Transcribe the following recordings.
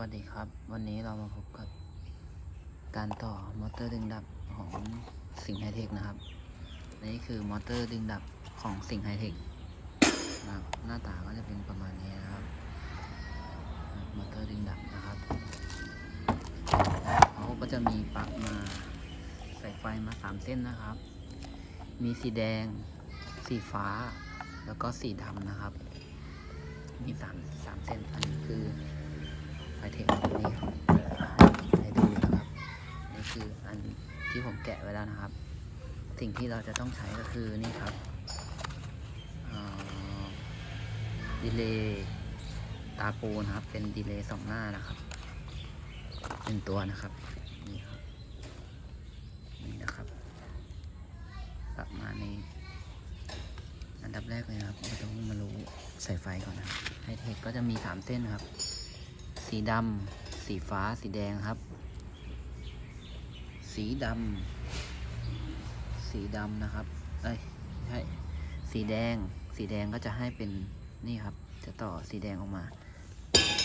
วัสดีครับ วันนี้เรามาพบกับ การต่อมอเตอร์ดึงดับของสิงห์ไฮเทคนะครับ นี่คือมอเตอร์ดึงดับของสิงห์ไฮเทคนะหน้าตาก็จะเป็นประมาณนี้นะครับ มอเตอร์ดึงดับนะครับเขาก็จะมีปลั๊กมาใส่ไฟมาสามเส้นนะครับ มีสีแดง สีฟ้า แล้วก็สีดำนะครับ มีสามสามเส้นอันนี้คือ ไฟเทคนี่ครับให้ดูนะครับนี่คืออันที่ผมแกะไว้แล้วนะครับ สิ่งที่เราจะต้องใช้ก็คือนี่ครับดีเลย์ตาปูนะครับ เป็นดีเลย์สองหน้านะครับหนึ่งตัวนะครับนี่ครับนี่นะครับประมาณนี้อันดับแรกเลยครับเราต้องมารู้ใส่ไฟก่อนนะไฮเทคก็จะมีสามเส้นครับ สีดำ สีฟ้า สีแดงครับ สีดำ สีดำนะครับ เอ้ยใช่สีแดง สีแดงก็จะให้เป็นนี่ครับ จะต่อสีแดงออกมา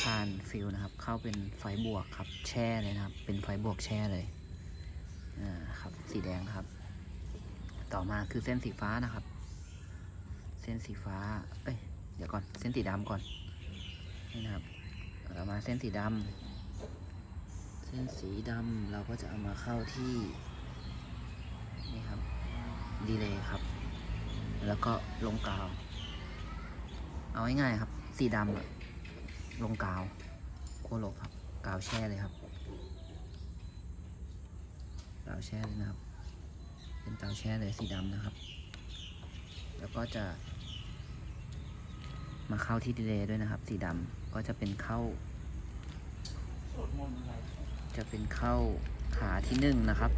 ผ่านฟิลนะครับ เข้าเป็นไฟบวกครับ แช่เลยนะครับ เป็นไฟบวกแช่เลย อ่า ครับ สีแดงครับ ต่อมาคือเส้นสีฟ้านะครับ เส้นสีฟ้า เอ้ย เดี๋ยวก่อน เส้นสีดำก่อน นี่นะครับ เรามาเส้นสีดำ เส้นสีดำเราก็จะเอามาเข้าที่ นี่ครับ ดีเลยครับ แล้วก็ลงกาว เอาง่ายๆครับ สีดำอะลงกาวขั้วลบครับ กาวแช่เลยครับ กาวแช่เลยนะครับ เป็นกาวแช่เลยสีดำนะครับ แล้วก็จะ มาเข้าที่ดีเลย์ด้วยนะครับ สีดำก็จะเป็นเข้า จะเป็นเข้าขาที่หนึ่งนะครับ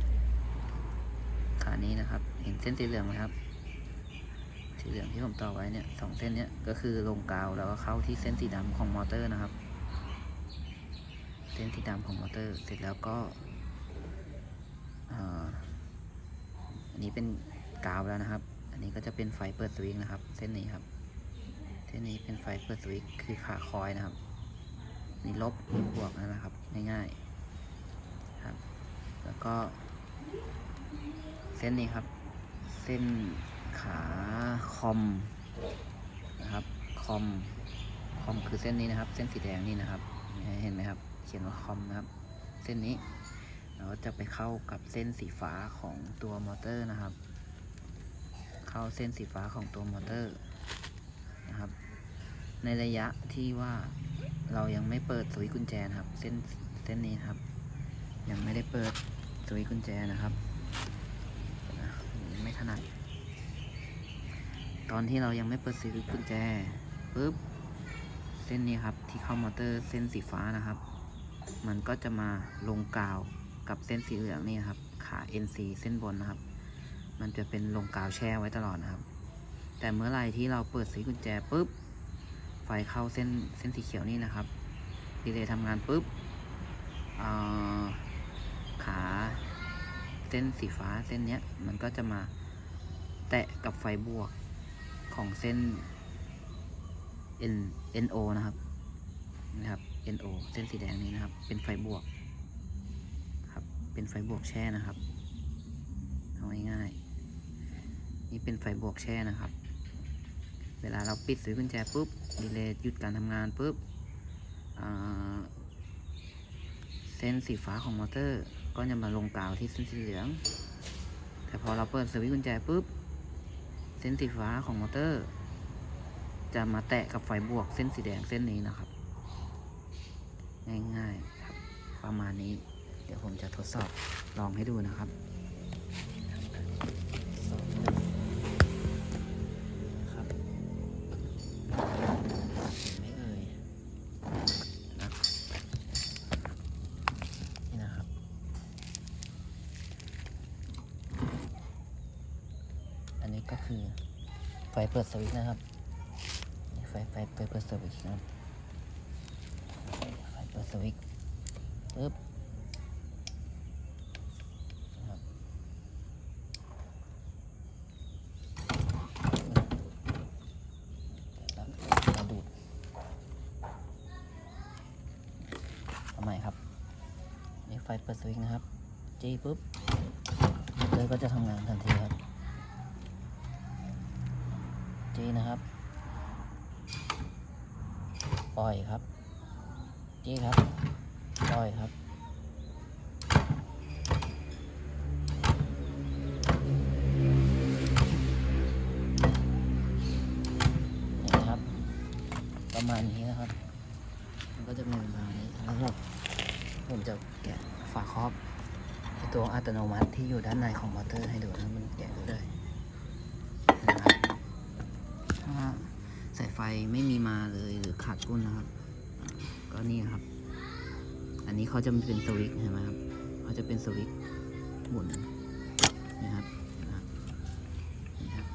ขานี้นะครับ เห็นเส้นสีเหลืองไหมครับ สีเหลืองที่ผมต่อไว้เนี่ยสองเส้นเนี้ยก็คือลงกาวแล้วก็เข้าที่เส้นสีดำของมอเตอร์นะครับ เส้นสีดำของมอเตอร์ เสร็จแล้วก็อ่าอันนี้เป็นกาวแล้วนะครับ อันนี้ก็จะเป็นไฟเปิดสวิตช์นะครับ เส้นนี้ครับ เส้นนี้เป็นไฟเปิดสวิตช์คือขาคอยนะครับนี่ลบนี่บวกนั่นแหละครับ ง่ายๆครับ แล้วก็ เส้นนี้ครับ เส้นขาคอมนะครับคอมคอมคือเส้นนี้นะครับ เส้นสีแดงนี่นะครับ เห็นไหมครับ เขียนว่าคอมนะครับ เส้นนี้เราจะไปเข้ากับเส้นสีฟ้าของตัวมอเตอร์นะครับ เข้าเส้นสีฟ้าของตัวมอเตอร์ ในระยะที่ว่าเรายังไม่เปิดสวิตช์กุญแจนะครับ เส้นเส้นนี้ครับ ยังไม่ได้เปิดสวิตช์กุญแจนะครับไม่ถนัดตอนที่เรายังไม่เปิดสวิตช์กุญแจปุ๊บเส้นนี้ครับที่เข้ามอเตอร์เส้นสีฟ้านะครับ มันก็จะมาลงกาวกับเส้นสีเหลืองนี่ครับ ขา NC เส้นบนนะครับ มันจะเป็นลงกาวแช่ไว้ตลอดนะครับ แต่เมื่อไรที่เราเปิดสวิตช์กุญแจปุ๊บ เข้าเส้นเส้นสีเขียวนี่นะครับ ดีเลย์ทำงานปุ๊บขาเส้นสีฟ้าเส้นเนี้ยมันก็จะมาแตะกับไฟบวกของเส้น N NO นะครับนะครับ NO เส้นสีแดงนี้นะครับ เป็นไฟบวกครับเป็นไฟบวกแช่นะครับเอาง่ายๆนี่เป็นไฟบวกแช่นะครับ เวลาเราปิดสวิตช์กุญแจปุ๊บดีเลย์หยุดการทำงานปุ๊บเส้นสีฟ้าของมอเตอร์ ก็จะมาลงกาวที่เส้นสีเหลือง แต่พอเราเปิดสวิตช์กุญแจปุ๊บ เส้นสีฟ้าของมอเตอร์ จะมาแตะกับไฟบวกเส้นสีแดงเส้นนี้นะครับ ง่ายๆครับประมาณนี้ เดี๋ยวผมจะทดสอบลองให้ดูนะครับ คือไฟเปิดสวิตช์นะครับ ไฟไฟไฟเปิดสวิตช์นะครับไฟเปิดสวิตช์ปึ๊บแล้วดูดเอาใหม่ครับไฟเปิดสวิตช์นะครับ จี้ปุ๊บมอเตอร์ก็จะทำงานทันทีีนะครับ ปล่อยครับจี้ครับ ปล่อยครับนี่นะครับ ประมาณนี้นะครับ มันก็จะเป็นประมาณนี้แล้วก็ผมจะแกะฝาครอบตัวอัตโนมัติที่อยู่ด้านในของมอเตอร์ให้ดูนะมันแกะได้เลยนะครับถ้าสายไฟไม่มีมาเลยหรือขาดกุ้นนะครับ ก็นี่ครับ อันนี้เขาจะเป็นสวิตช์เห็นไหมครับเขาจะเป็นสวิตช์หมุนนะครับนะครับนี่ครับ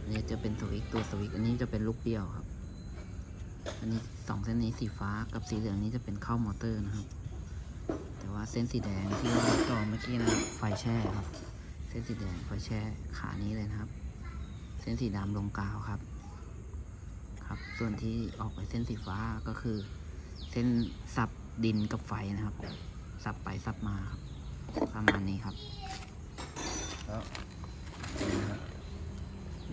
อันนี้จะเป็นสวิตช์ตัวสวิตช์อันนี้จะเป็นลูกเปี้ยวครับ อันนี้สองเส้นนี้สีฟ้ากับสีเหลืองนี้จะเป็นเข้ามอเตอร์นะครับ แต่ว่าเส้นสีแดงที่เราต่อเมื่อกี้นะครับไฟแช่ครับ เส้นสีแดงไฟแช่ขานี้เลยนะครับ เส้นสีดำลงกาวครับ ครับ ส่วนที่ออกไปเส้นสีฟ้าก็คือ เส้นสับดินกับไฟนะครับ สับไปสับมาครับประมาณนี้ครับแล้ว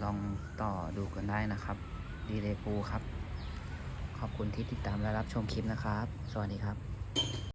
ลองต่อดูกันได้นะครับ ดีเลย์ปูครับ ขอบคุณที่ติดตามและรับชมคลิปนะครับ สวัสดีครับ